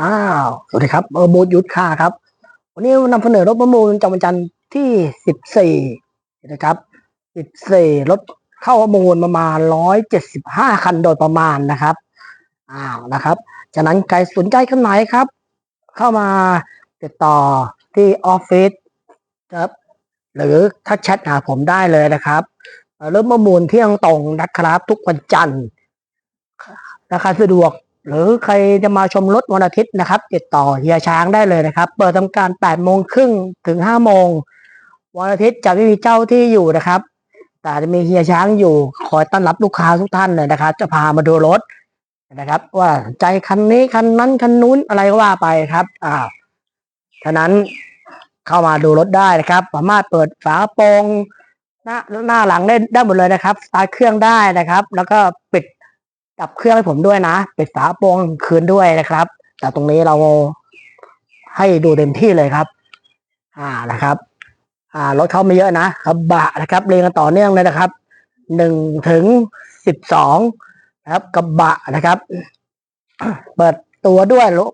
อ้าว สวัสดีครับเออบูธยุทธค่าครับ วันนี้นำเสนอรถประมูลจำวันจันทร์ที่สิบสี่นะครับสิบสี่รถเข้าประมูลประมาณร้อยเจ็ดสิบห้าคันโดยประมาณนะครับ อ้าวนะครับจากนั้นใครสนใจคันไหนครับ เข้ามาติดต่อที่ออฟฟิศครับ หรือถ้าแชทหาผมได้เลยนะครับเริ่มประมูลเที่ยงตรงนะครับ ทุกวันจันทร์ราคาสะดวก หรือใครจะมาชมรถวันอาทิตย์นะครับ ติดต่อเฮียช้างได้เลยนะครับ เปิดทำการ8โมงครึ่งถึง5โมงวันอาทิตย์จะไม่มีเจ้าที่อยู่นะครับ แต่จะมีเฮียช้างอยู่คอยต้อนรับลูกค้าทุกท่านเลยนะครับ จะพามาดูรถนะครับ ว่าใจคันนี้คันนั้นคันนู้นอะไรก็ว่าไปครับอ่าฉะนั้นเข้ามาดูรถได้นะครับ สามารถเปิดฝาโปรงหน้าหน้าหลังได้ได้หมดเลยนะครับสตาร์ทเครื่องได้นะครับ แล้วก็ปิด ดับเครื่องให้ผมด้วยนะปิดฝาโปรงคืนด้วยนะครับ แต่ตรงนี้เราให้ดูเต็มที่เลยครับ อ่านะครับอ่ารถเข้าไม่เยอะนะครับบะนะครับเรียงกันต่อเนื่องเลยนะครับหนึ่งถึงสิบสองนะครับกระบะนะครับ เปิดตัวด้วยรถ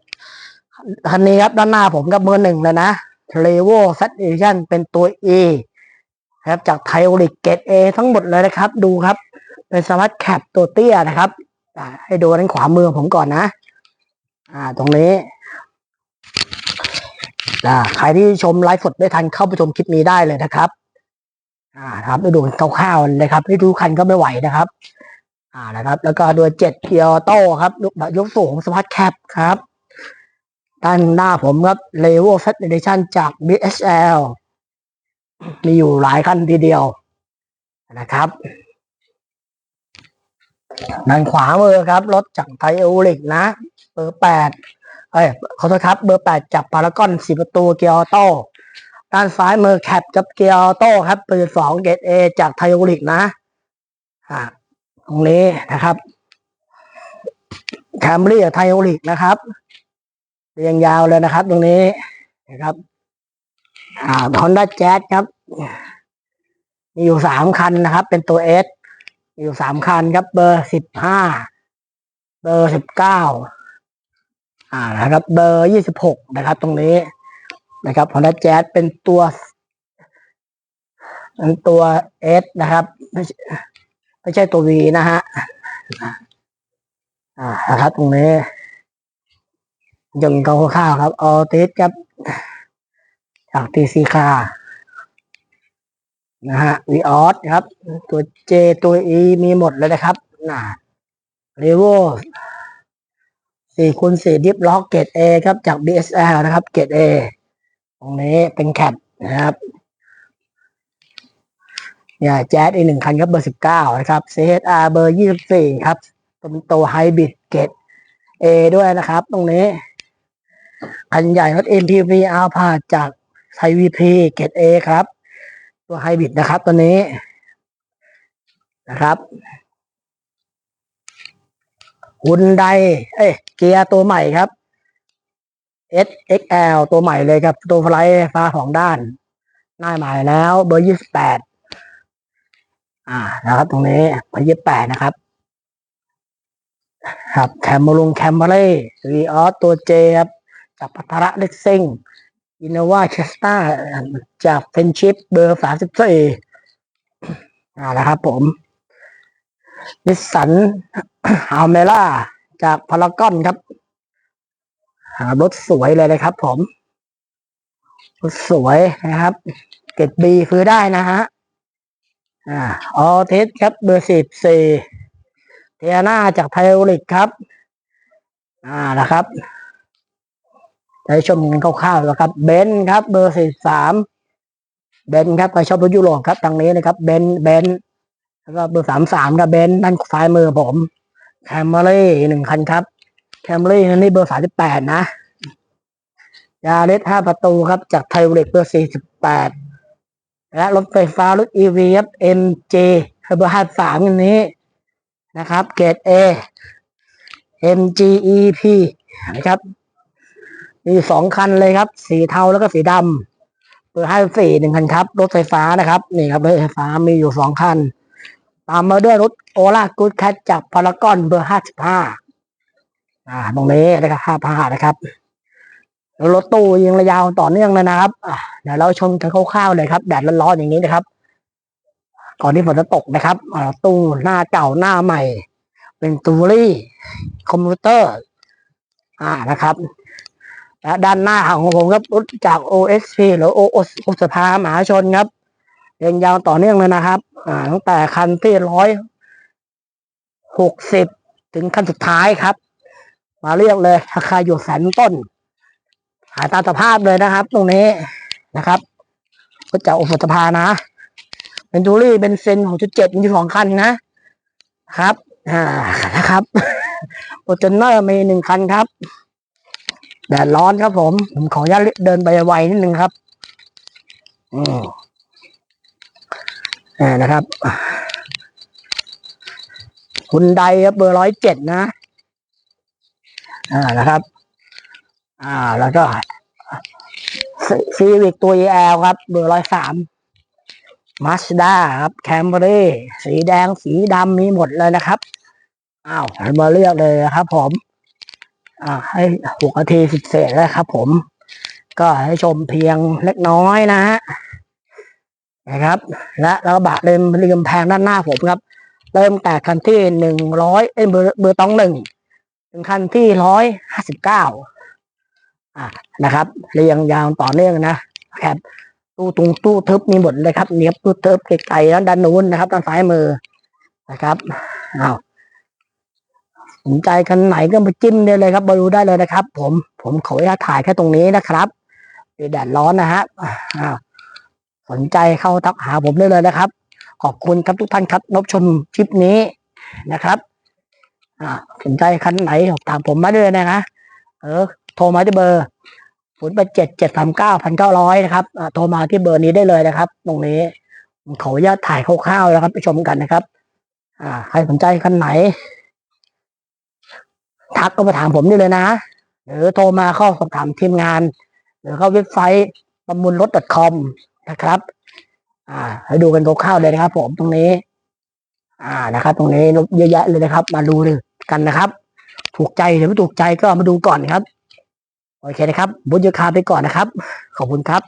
คันนี้ครับด้านหน้าผมกับเบอร์หนึ่งเลยนะเลโวซัตเอชันเป็นตัว E ครับจากไทโอลิกเกตเอทั้งหมดเลยนะครับ ดูครับ เป็นสมาร์ทแคปตัวเตี้ยนะครับ ให้ดูด้านขวามือผมก่อนนะ อ่า ตรงนี้อ่าใครที่ชมไลฟ์สดไม่ทันเข้าไปชมคลิปนี้ได้เลยนะครับ อ่าครับไปดูคร่าวๆเลยครับให้ดูคันก็ไม่ไหวนะครับ อ่านะครับ แล้วก็ดูเจ็ดเกียร์โต้ครับยกยกสูงสมาร์ทแคปครับ ด้านหน้าผมครับเลเวลเซตเดชั่นจาก BSL มีอยู่หลายคันทีเดียวนะครับ ด้านขวามือครับรถจากไทโอลิกนะ เบอร์แปดเอ้ยขอโทษครับ เบอร์แปดจากพารากอนสี่ประตูเกียร์ออโต้ด้านซ้ายมือแคปกับเกียร์ออโต้ครับเบอร์สองเกตเอจากไทโอลิกนะอ่าตรงนี้นะครับแคมรี่กับไทโอลิกนะครับเรียงยาวเลยนะครับ ตรงนี้นะครับอ่าฮอนด้าแจ๊สครับ มีอยู่สามคันนะครับ เป็นตัวเอส อยู่สามคันครับ เบอร์สิบห้าเบอร์สิบเก้าอ่านะครับ เบอร์ยี่สิบหกนะครับ ตรงนี้นะครับ Honda Jazz เป็นตัวเป็นตัวเอสนะครับไม่ใช่ไม่ใช่ตัววีนะฮะอ่านะครับตรงนี้ยังเขาข้าวครับออติสครับจากทีซีคา นะฮะวีออสครับ ตัว J ตัว E มีหมดเลยนะครับนะเรโวสี่คูณสี่ดิฟล็อกเกตเอครับ จาก BSL นะครับ เกตเอตรงนี้เป็นแคปนะครับเนี่ยแจ๊ดอีกหนึ่งคันครับเบอร์สิบเก้านะครับ CHR เบอร์ยี่สิบสี่ครับเป็นตัวไฮบริดเกตเอด้วยนะครับ ตรงนี้คันใหญ่รถ MPV อาพาจากไทยวีพีเกตเอครับ ตัวไฮบริดนะครับตัวนี้นะครับฮุนไดเอ้ยเกียร์ตัวใหม่ครับ SXL ตัวใหม่เลยครับ ตัวไฟฟ้าสองด้าน หน้าใหม่แล้ว เบอร์ยี่สิบแปดอ่านะครับ ตรงนี้เบอร์ยี่สิบแปดนะครับ ครับแคมเบรุงแคมเบเร่รีออสตัวเจครับจากพัทระเล็กซิง อินโนวาเชสตาจากเฟนชิปเบอร์สามสิบสี่อ่านะครับผมนิสสันอัลเมล่าจากพารากอนครับ หารถสวยเลยเลยครับผม รถสวยนะครับ เกรดบีคือได้นะฮะ อ่าออเทสครับ เบอร์สิบสี่เทียนาจากไทโอลิกครับ อ่านะครับ ได้ชมกันคร่าวๆแล้วครับเบนซ์ครับเบอร์สี่สามเบนซ์ครับใครชอบรถยุโรปครับทางนี้นะครับเบนเบนแล้วก็เบอร์สามสามครับเบนด้านซ้ายมือผมแคมเมรี่หนึ่งคันครับแคมเมรี่นนี่เบอร์สามสิบแปดนะยาริสห้าประตูครับ จากไทโอลิกเบอร์สี่สิบแปดและรถไฟฟ้ารถ e ีวีครับ MJ เบอร์ห้าสามอันนี้นะครับ เกรด A MGEP นะครับ มีสองคันเลยครับ สีเทาแล้วก็สีดำเบอร์ห้าสี่หนึ่งคันครับ รถไฟฟ้านะครับ นี่ครับรถไฟฟ้ามีอยู่สองคัน ตามมาด้วยรถโอล่ากูดแคทจากพารากอนเบอร์ห้าสิบห้าอ่าตรงนี้นะครับห้าพานะครับแล้วรถตู้ยังระยาวต่อเนื่องเลยนะครับอ่าเดี๋ยวเราชมกันคร่าวๆเลยครับแดดร้อนๆอย่างนี้นะครับ ก่อนที่ฝนจะตกนะครับรถตู้หน้าเก่าหน้าใหม่ เป็นตูรี่คอมพิวเตอร์ อ่านะครับ และด้านหน้าของผมครับรถจาก OSP หรือ OS สภามหาชนครับยังยาวต่อเนื่องเลยนะครับ อ่า ตั้งแต่คันที่ร้อยหกสิบถึงคันสุดท้ายครับ มาเรียกเลยราคาอยู่แสนต้น หาตาสภาพเลยนะครับ ตรงนี้นะครับก็จาก OS สภานะเป็นจูรี่เป็นเซนหกจุดเจ็ดมีสองคันนะครับ อ่านะครับโอเจนเนอร์มีหนึ่งคันครับ แดดร้อนครับผม ผมขออนุญาตเดินไปไวนิดนึงครับ อืมอ่นะครับ คุณไดครับเบอร์ร้อยเจ็ดนะ อ่านะครับ อ่า แล้วก็ซีวิกตัว EL ครับ เบอร์ร้อยสามมาสด้าครับแคมเบรีสีแดงสีดำมีหมดเลยนะครับ อ้าวมาเลือกเลยนะครับผม อ่าให้หกนาทีสิบเศษแล้วครับ ผม ก็ให้ชมเพียงเล็กน้อยนะฮะนะครับ และแล้วบะเริ่มเรียมแพงด้านหน้าผมครับ เริ่มแต่คันที่หนึ่งร้อยเอ้ยเบอร์เบอร์ต้องหนึ่งถึงคันที่ร้อยห้าสิบเก้าอ่านะครับ เรียงยาวต่อเนื่องนะครับตู้ตุงตู้ทึบมีหมดเลยครับเนียบตู้ทึบไกลๆแล้วด้านนู้นนะครับด้านซ้ายมือนะครับอ้าว สนใจคันไหนก็มาจิ้มได้เลยครับมาดูได้เลยนะครับ ผมผมขออนุญาตถ่ายแค่ตรงนี้นะครับแดดร้อนนะฮะอ้าสนใจเข้าทักหาผมได้เลยนะครับ ขอบคุณครับทุกท่านครับนบชมคลิปนี้นะครับอ่าสนใจคันไหนถามผมมาได้เลยนะเออโทรมาที่เบอร์ศูนย์แปดเจ็ดเจ็ดสามเก้าพันเก้าร้อยนะครับอ่าโทรมาที่เบอร์นี้ได้เลยนะครับ ตรงนี้ผมขออนุญาตถ่ายคร่าวๆแล้วครับไปชมกันนะครับ อ่า ใครสนใจคันไหน ทักก็มาถามผมได้เลยนะ หรือโทรมาเข้าสอบถามทีมงาน หรือเข้าเว็บไซต์ประมูลรถ .com นะครับ อ่า ให้ดูกันคร่าวๆเลยนะครับ ผมตรงนี้ อ่านะครับ ตรงนี้เยอะแยะเลยนะครับ มาดูเลยกันนะครับ ถูกใจหรือไม่ถูกใจก็มาดูก่อนครับ โอเคนะครับบุญยคาไปก่อนนะครับ ขอบคุณครับ